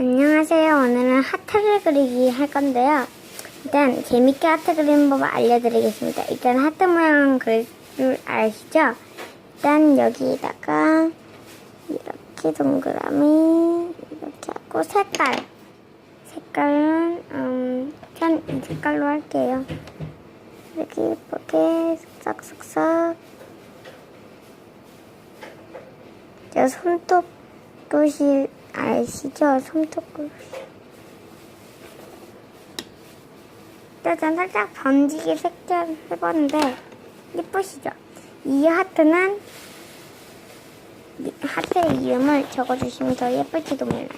안녕하세요. 오늘은 하트를 그리기 할 건데요. 일단 재밌게 하트 그리는 법을 알려드리겠습니다. 일단 하트 모양 그릴 줄 아시죠? 일단 여기다가 이렇게 동그라미 이렇게 하고 색깔 색깔은 음, 전이 색깔로 할게요. 이렇게 예쁘게 쓱싹쓱싹 저 손톱 붓이 아시죠? 손톱 붓이 짜잔 살짝 번지게 색칠 해봤는데 예쁘시죠? 이 하트는 이 하트의 이름을 적어주시면 더 예쁠지도 몰라요.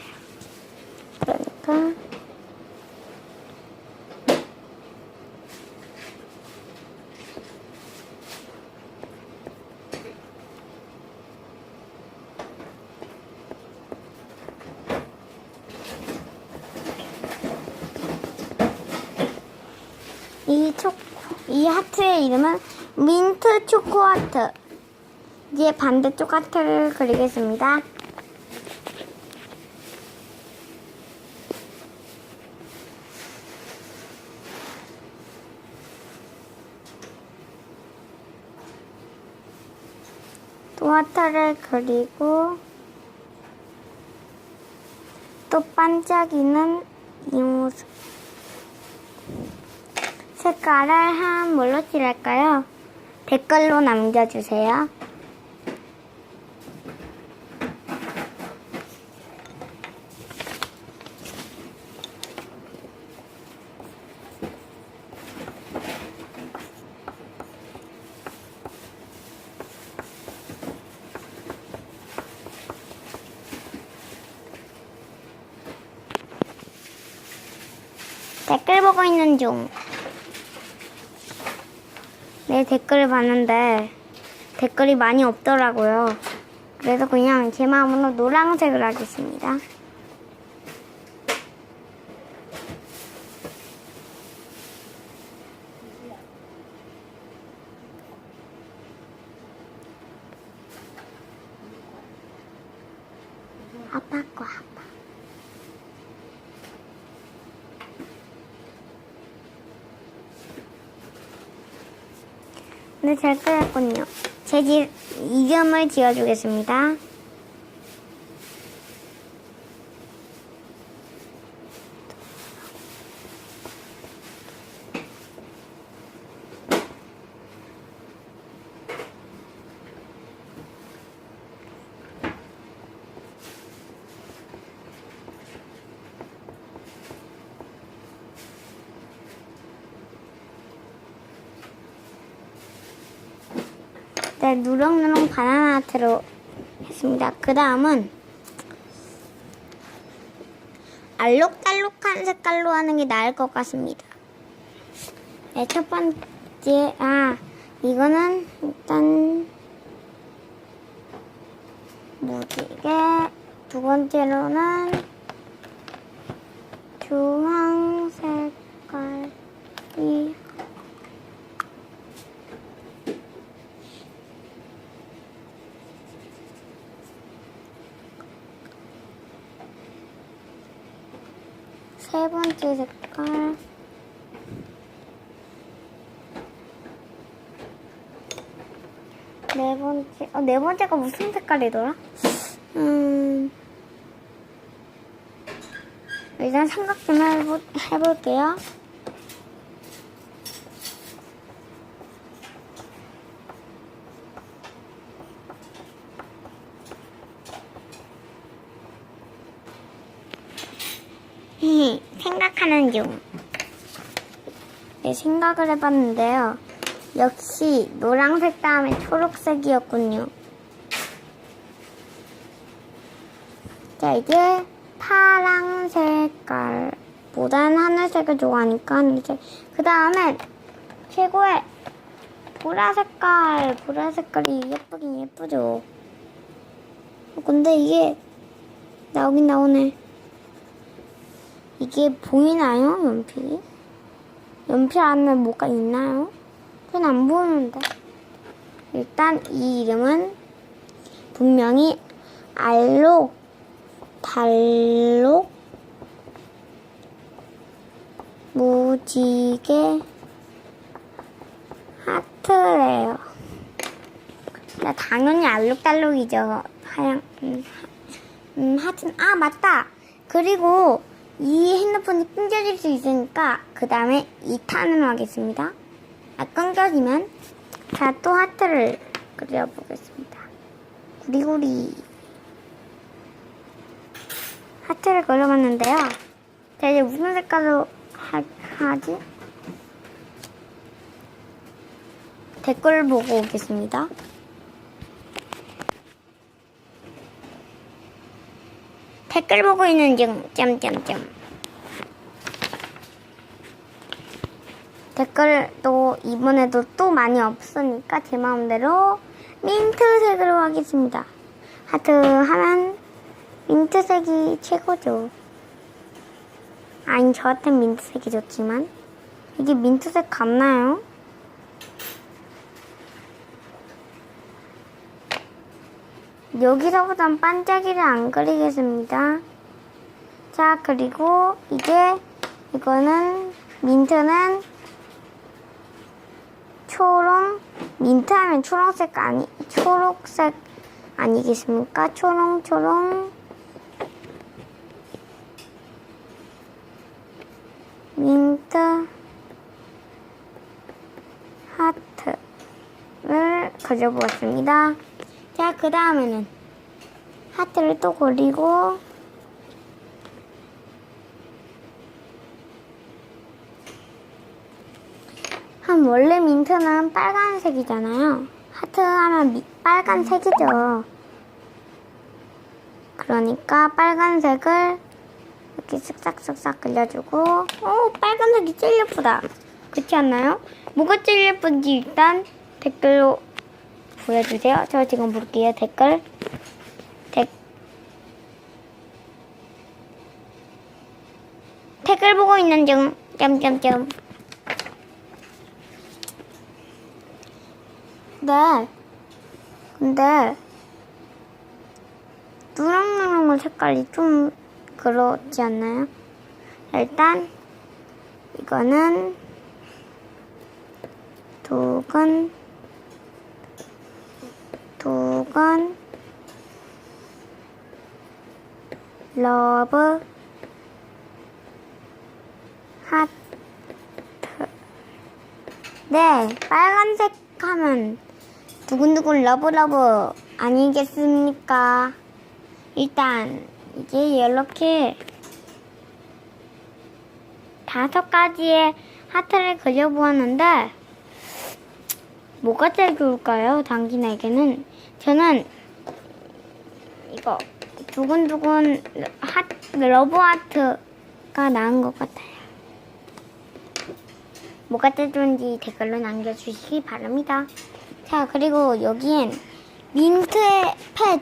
그러니까 이 초, 이 하트의 이름은 민트 초코 하트. 이제 반대쪽 하트를 그리겠습니다. 또 하트를 그리고 또 반짝이는 이 모습. 색깔을 한 뭘로 칠할까요? 댓글로 남겨주세요. 댓글 보고 있는 중. 네, 댓글을 봤는데 댓글이 많이 없더라고요. 그래서 그냥 제 마음으로 노란색을 하겠습니다. 아빠 거 아빠. 네, 잘 끓였군요. 제 지, 이름을 지어주겠습니다. 네, 누렁누렁 바나나 아트로 했습니다. 그 다음은 알록달록한 색깔로 하는 게 나을 것 같습니다. 네, 첫 번째, 아, 이거는 일단 무지개, 두 번째로는 주황 색깔이 세 번째 색깔 네 번째 어, 네 번째가 무슨 색깔이더라? 음 일단 좀 해보, 해볼게요. 생각하는 중. 네, 생각을 해봤는데요. 역시 노란색 다음에 초록색이었군요. 자, 이제 파랑 색깔보다는 하늘색을 좋아하니까 하늘색. 그 다음에 최고의 보라 색깔. 보라 색깔이 예쁘긴 예쁘죠. 어, 근데 이게 나오긴 나오네. 이게 보이나요, 연필이? 연필 안에 뭐가 있나요? 전 안 보이는데. 일단 이 이름은 분명히 알록, 달록, 무지개 하트래요. 나 당연히 알록달록이죠. 하양, 음, 하- 음, 하여튼, 아, 맞다. 그리고 이 핸드폰이 끊겨질 수 있으니까, 그 다음에 2탄으로 하겠습니다. 아, 끊겨지면, 자, 또 하트를 그려보겠습니다. 구리구리. 하트를 그려봤는데요. 자, 이제 무슨 색깔로 하, 하지? 댓글 보고 오겠습니다. 댓글 보고 있는 중, 점점점. 댓글도 이번에도 또 많이 없으니까 제 마음대로 민트색으로 하겠습니다. 하트 하면 민트색이 최고죠. 아니, 저한텐 민트색이 좋지만, 이게 민트색 같나요? 여기서부턴 반짝이를 안 그리겠습니다. 자, 그리고 이제 이거는 민트는 초록, 민트 하면 초록색 아니, 초록색 아니겠습니까? 초록, 초록. 민트 하트를 그려보았습니다. 자, 그 다음에는 하트를 또 그리고 한 원래 민트는 빨간색이잖아요. 하트 하면 미- 빨간색이죠. 그러니까 빨간색을 이렇게 쓱싹쓱싹 그려주고 오 빨간색이 제일 예쁘다. 그렇지 않나요? 뭐가 제일 예쁜지 일단 댓글로 보여주세요. 저 지금 볼게요. 댓글. 댓 댓글 보고 있는 중. 점점점. 네. 근데 누렁누렁한 색깔이 좀 그렇지 않나요? 일단 이거는 두근 두건 러브. 하트. 네 빨간색 하면 두근두근 러브러브 아니겠습니까? 일단 이제 이렇게 다섯 가지의 하트를 그려보았는데 뭐가 제일 좋을까요? 당신에게는 저는 이거 두근두근 하, 러브 하트가 나은 것 같아요. 뭐가 제일 좋은지 댓글로 남겨주시기 바랍니다. 자 그리고 여기엔 민트의 펫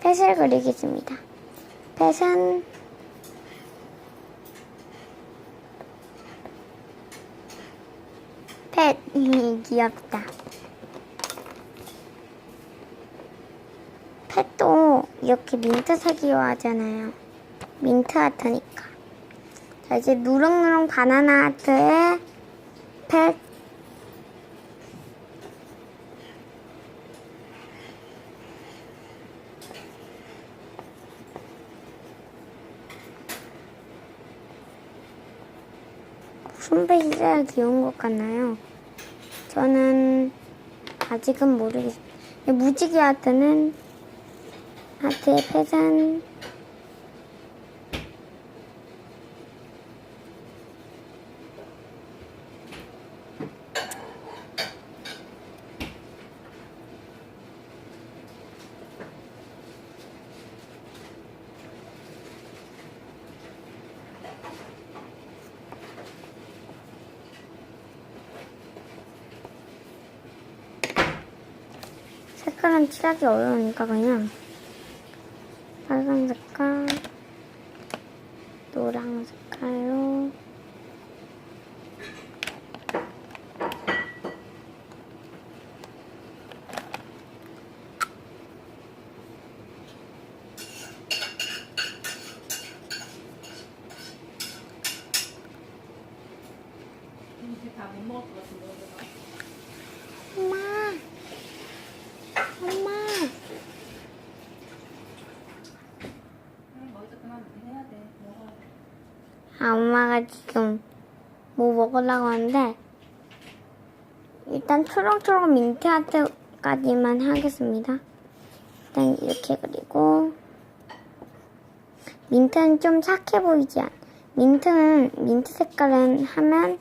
펫을 그리겠습니다. 펫은 펫 귀엽다. 펫도 이렇게 민트색이어 하잖아요. 민트 하트니까. 자, 이제 누렁누렁 바나나 하트에 펫. 펫이 제일 귀여운 것 같나요? 저는 아직은 모르겠어요. 무지개 하트는 하트의 펫은 색깔은 칠하기 어려우니까 그냥 빨간 색깔, 노랑 색깔로 못 먹을 것 같은데 오늘. 엄마. 엄마. 응, 뭐 이제 그만 해야 돼. 먹어야 돼. 아, 엄마가 지금 뭐 먹으려고 하는데, 일단 초롱초롱 민트 하트까지만 하겠습니다. 일단 이렇게 그리고, 민트는 좀 착해 보이지 않, 민트는, 민트 색깔은 하면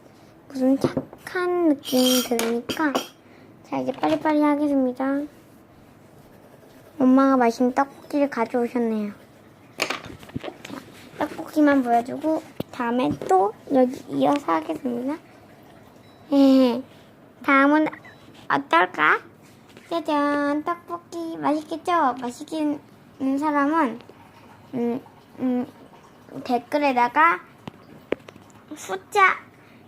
무슨 착한 느낌이 들으니까, 자, 이제 빨리빨리 하겠습니다. 엄마가 맛있는 떡볶이를 가져오셨네요. 떡볶이만 보여주고 다음에 또 여기 이어서 하겠습니다. 예. 다음은 어떨까? 짜잔 떡볶이 맛있겠죠? 맛있게 있는 사람은 음, 음, 댓글에다가 숫자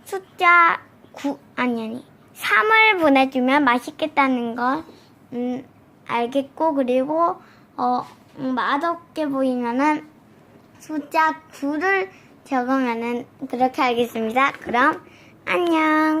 숫자 9 아니 아니 3을 보내주면 맛있겠다는 걸 음, 알겠고 그리고 어 음, 맛없게 보이면은 숫자 9를 적으면은 그렇게 하겠습니다. 그럼 안녕.